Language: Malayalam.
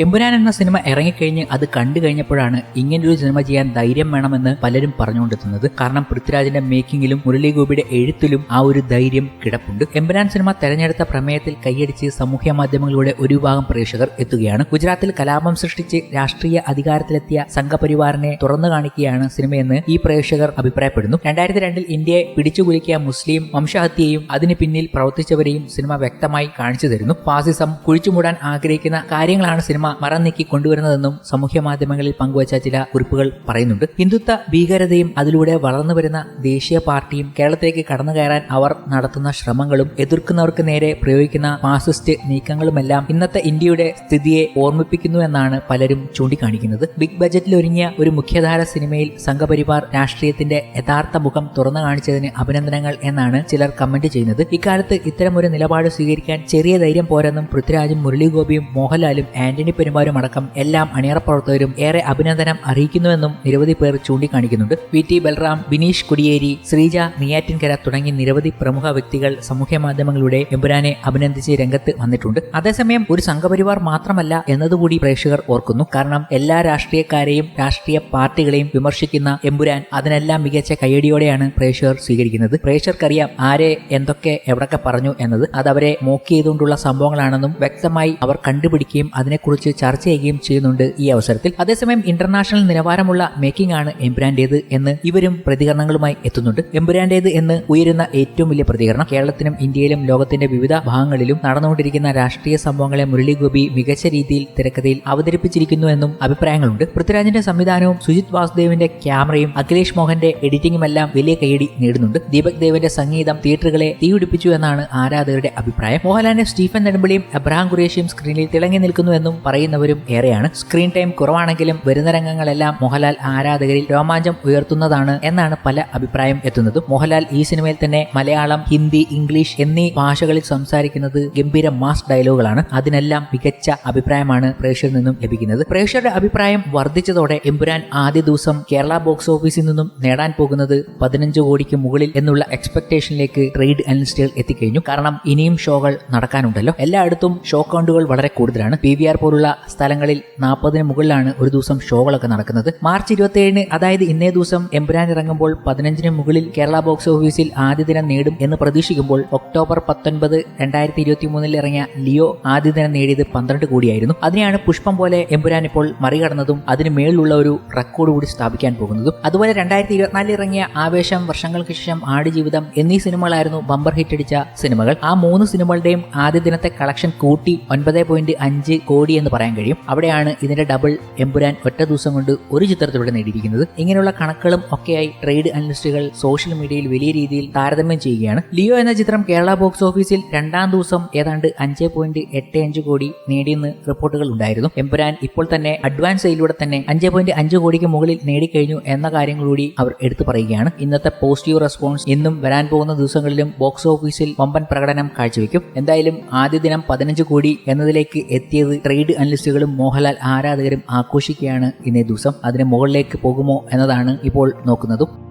എമ്പുരാൻ എന്ന സിനിമ ഇറങ്ങിക്കഴിഞ്ഞ് അത് കണ്ടു കഴിഞ്ഞപ്പോഴാണ് ഇങ്ങനൊരു സിനിമ ചെയ്യാൻ ധൈര്യം വേണമെന്ന് പലരും പറഞ്ഞുകൊണ്ടെത്തുന്നത് കാരണം പൃഥ്വിരാജിന്റെ മേക്കിങ്ങിലും മുരളി ഗോപിയുടെ എഴുത്തിലും ആ ഒരു ധൈര്യം കിടപ്പുണ്ട്. എമ്പുരാൻ സിനിമ തെരഞ്ഞെടുത്ത പ്രമേയത്തിൽ കൈയടിച്ച് സമൂഹ മാധ്യമങ്ങളിലൂടെ ഒരു വിഭാഗം പ്രേക്ഷകർ എത്തുകയാണ്. ഗുജറാത്തിൽ കലാപം സൃഷ്ടിച്ച് രാഷ്ട്രീയ അധികാരത്തിലെത്തിയ സംഘപരിവാറിനെ തുറന്നു കാണിക്കുകയാണ് സിനിമയെന്ന് ഈ പ്രേക്ഷകർ അഭിപ്രായപ്പെടുന്നു. രണ്ടായിരത്തി രണ്ടിൽ ഇന്ത്യയെ പിടിച്ചുകുലുക്കിയ മുസ്ലിം വംശഹത്യയും അതിന് പിന്നിൽ പ്രവർത്തിച്ചവരെയും സിനിമ വ്യക്തമായി കാണിച്ചു തരുന്നു. ഫാസിസം കുഴിച്ചുമൂടാൻ ആഗ്രഹിക്കുന്ന കാര്യങ്ങളാണ് സിനിമ മറന്നീക്കി കൊണ്ടുവരുന്നതെന്നും സാമൂഹ്യ മാധ്യമങ്ങളിൽ പങ്കുവച്ച ചില കുറിപ്പുകൾ പറയുന്നുണ്ട്. ഹിന്ദുത്വ ഭീകരതയും അതിലൂടെ വളർന്നു വരുന്ന ദേശീയ പാർട്ടിയും കേരളത്തിലേക്ക് കടന്നു കയറാൻ അവർ നടത്തുന്ന ശ്രമങ്ങളും എതിർക്കുന്നവർക്ക് നേരെ പ്രയോഗിക്കുന്ന ഫാസിസ്റ്റ് നീക്കങ്ങളുമെല്ലാം ഇന്നത്തെ ഇന്ത്യയുടെ സ്ഥിതിയെ ഓർമ്മിപ്പിക്കുന്നു എന്നാണ് പലരും ചൂണ്ടിക്കാണിക്കുന്നത്. ബിഗ് ബജറ്റിൽ ഒരുങ്ങിയ ഒരു മുഖ്യധാര സിനിമയിൽ സംഘപരിവാർ രാഷ്ട്രീയത്തിന്റെ യഥാർത്ഥ മുഖം തുറന്നു കാണിച്ചതിന് അഭിനന്ദനങ്ങൾ എന്നാണ് ചിലർ കമന്റ് ചെയ്യുന്നത്. ഇക്കാലത്ത് ഇത്തരമൊരു നിലപാട് സ്വീകരിക്കാൻ ചെറിയ ധൈര്യം പോരെന്നും പൃഥ്വിരാജും മുരളീഗോപിയും മോഹൻലാലും ആന്റണി പെരുമാരും അടക്കം എല്ലാം അണിയറ പ്രവർത്തകരും ഏറെ അഭിനന്ദനം അറിയിക്കുന്നുവെന്നും നിരവധി പേർ ചൂണ്ടിക്കാണിക്കുന്നുണ്ട്. വി ടി ബൽറാം ബിനീഷ് കുടിയേരി ശ്രീജ നെയ്യാറ്റിൻകര തുടങ്ങി നിരവധി പ്രമുഖ വ്യക്തികൾ സമൂഹ മാധ്യമങ്ങളിലൂടെ എമ്പുരാനെ അഭിനന്ദിച്ച് രംഗത്ത് വന്നിട്ടുണ്ട്. അതേസമയം ഒരു സംഘപരിവാർ മാത്രമല്ല എന്നതുകൂടി പ്രേക്ഷകർ ഓർക്കുന്നു. കാരണം എല്ലാ രാഷ്ട്രീയക്കാരെയും രാഷ്ട്രീയ പാർട്ടികളെയും വിമർശിക്കുന്ന എമ്പുരാൻ അതിനെല്ലാം മികച്ച കയ്യടിയോടെയാണ് പ്രേക്ഷകർ സ്വീകരിക്കുന്നത്. പ്രേക്ഷകർക്കറിയാം ആരെ എന്തൊക്കെ എവിടൊക്കെ പറഞ്ഞു എന്നത്. അതവരെ മോക്ക് ചെയ്തുകൊണ്ടുള്ള സംഭവങ്ങളാണെന്നും വ്യക്തമായി അവർ കണ്ടുപിടിക്കുകയും അതിനെക്കുറിച്ച് ചർച്ച ചെയ്യുകയും ചെയ്യുന്നുണ്ട് ഈ അവസരത്തിൽ. അതേസമയം ഇന്റർനാഷണൽ നിലവാരമുള്ള മേക്കിംഗ് ആണ് എംപുരാന്റേത് എന്ന് ഇവരും പ്രതികരണങ്ങളുമായി എത്തുന്നുണ്ട്. എംപുരാന്റേത് എന്ന് ഉയരുന്ന ഏറ്റവും വലിയ പ്രതികരണം കേരളത്തിനും ഇന്ത്യയിലും ലോകത്തിന്റെ വിവിധ ഭാഗങ്ങളിലും നടന്നുകൊണ്ടിരിക്കുന്ന രാഷ്ട്രീയ സംഭവങ്ങളെ മുരളി ഗോപി മികച്ച രീതിയിൽ തിരക്കഥയിൽ അവതരിപ്പിച്ചിരിക്കുന്നു എന്നും അഭിപ്രായങ്ങളുണ്ട്. പൃഥ്വിരാജിന്റെ സംവിധാനവും സുജിത് വാസുദേവിന്റെ ക്യാമറയും അഖിലേഷ് മോഹന്റെ എഡിറ്റിംഗും എല്ലാം വലിയ കൈയടി നേടുന്നുണ്ട്. ദീപക് ദേവിന്റെ സംഗീതം തിയേറ്ററുകളെ തീപിടിപ്പിച്ചു എന്നാണ് ആരാധകരുടെ അഭിപ്രായം. മോഹൻലാലിന്റെ സ്റ്റീഫൻ നെടുമ്പളിയും എബ്രഹാം ഖുറേഷിയും സ്ക്രീനിൽ തിളങ്ങി നിൽക്കുന്നു എന്നും പറയുന്നവരും ഏറെയാണ്. സ്ക്രീൻ ടൈം കുറവാണെങ്കിലും വരുന്ന രംഗങ്ങളെല്ലാം മോഹൻലാൽ ആരാധകരിൽ രോമാഞ്ചം ഉയർത്തുന്നതാണ് എന്നാണ് പല അഭിപ്രായം എത്തുന്നതും. മോഹൻലാൽ ഈ സിനിമയിൽ തന്നെ മലയാളം ഹിന്ദി ഇംഗ്ലീഷ് എന്നീ ഭാഷകളിൽ സംസാരിക്കുന്നത് ഗംഭീര മാസ് ഡയലോഗുകളാണ്. അതിനെല്ലാം മികച്ച അഭിപ്രായമാണ് പ്രേക്ഷകരിൽ നിന്നും ലഭിക്കുന്നത്. പ്രേക്ഷകരുടെ അഭിപ്രായം വർദ്ധിച്ചതോടെ എമ്പുരാൻ ആദ്യ ദിവസം കേരള ബോക്സ് ഓഫീസിൽ നിന്നും നേടാൻ പോകുന്നത് പതിനഞ്ച് കോടിക്ക് മുകളിൽ എന്നുള്ള എക്സ്പെക്ടേഷനിലേക്ക് ട്രേഡ് അനലിസ്റ്റുകൾ എത്തിക്കഴിഞ്ഞു. കാരണം ഇനിയും ഷോകൾ നടക്കാനുണ്ടല്ലോ. എല്ലായിടത്തും ഷോ കൗണ്ടുകൾ വളരെ കൂടുതലാണ്. പി വി ആർ സ്ഥലങ്ങളിൽ നാൽപ്പതിന് മുകളിലാണ് ഒരു ദിവസം ഷോകളൊക്കെ നടക്കുന്നത്. മാർച്ച് ഇരുപത്തിയേഴിന് അതായത് ഇന്നേ ദിവസം എംപുരാൻ ഇറങ്ങുമ്പോൾ പതിനഞ്ചിന് മുകളിൽ കേരള ബോക്സ് ഓഫീസിൽ ആദ്യ ദിനം നേടും എന്ന് പ്രതീക്ഷിക്കുമ്പോൾ ഒക്ടോബർ പത്തൊൻപത് രണ്ടായിരത്തി ഇരുപത്തി മൂന്നിൽ ഇറങ്ങിയ ലിയോ ആദ്യ ദിനം നേടിയത് പന്ത്രണ്ട് കോടിയായിരുന്നു. അതിനെയാണ് പുഷ്പം പോലെ എംപുരാൻ ഇപ്പോൾ മറികടന്നതും അതിന് മേളിലുള്ള ഒരു റെക്കോർഡ് കൂടി സ്ഥാപിക്കാൻ പോകുന്നതും. അതുപോലെ രണ്ടായിരത്തി ഇരുപത്തിനാലിൽ ഇറങ്ങിയ ആവേശം വർഷങ്ങൾക്ക് ശേഷം ആടുജീവിതം എന്നീ സിനിമകളായിരുന്നു ബമ്പർ ഹിറ്റ് അടിച്ച സിനിമകൾ. ആ മൂന്ന് സിനിമകളുടെയും ആദ്യ ദിനത്തെ കളക്ഷൻ കൂട്ടി ഒൻപത് പോയിന്റ് അഞ്ച് കോടി എന്ന് പറയാൻ കഴിയും. അവിടെയാണ് ഇതിന്റെ ഡബിൾ എമ്പുരാൻ ഒറ്റ ദിവസം കൊണ്ട് ഒരു ചിത്രത്തിലൂടെ നേടിയിരിക്കുന്നത്. ഇങ്ങനെയുള്ള കണക്കുകളും ഒക്കെയായി ട്രേഡ് അനലിസ്റ്റുകൾ സോഷ്യൽ മീഡിയയിൽ വലിയ രീതിയിൽ താരതമ്യം ചെയ്യുകയാണ്. ലിയോ എന്ന ചിത്രം കേരള ബോക്സ് ഓഫീസിൽ രണ്ടാം ദിവസം ഏതാണ്ട് അഞ്ച് പോയിന്റ് എട്ട് അഞ്ച് കോടി നേടിയെന്ന് റിപ്പോർട്ടുകൾ ഉണ്ടായിരുന്നു. എമ്പുരാൻ ഇപ്പോൾ തന്നെ അഡ്വാൻസ് സെയിലൂടെ തന്നെ അഞ്ച് പോയിന്റ് അഞ്ച് കോടിക്ക് മുകളിൽ നേടിക്കഴിഞ്ഞു എന്ന കാര്യങ്ങൾ കൂടി അവർ എടുത്തു പറയുകയാണ്. ഇന്നത്തെ പോസിറ്റീവ് റെസ്പോൺസ് ഇന്നും വരാൻ പോകുന്ന ദിവസങ്ങളിലും ബോക്സ് ഓഫീസിൽ വമ്പൻ പ്രകടനം കാഴ്ചവെക്കും. എന്തായാലും ആദ്യ ദിനം പതിനഞ്ച് കോടി എന്നതിലേക്ക് എത്തിയത് ട്രേഡ് അനലിസ്റ്റുകളും മോഹൻലാൽ ആരാധകരും ആഘോഷിക്കുകയാണ് ഇന്നേ ദിവസം. അതിന് മുകളിലേക്ക് പോകുമോ എന്നതാണ് ഇപ്പോൾ നോക്കുന്നതും.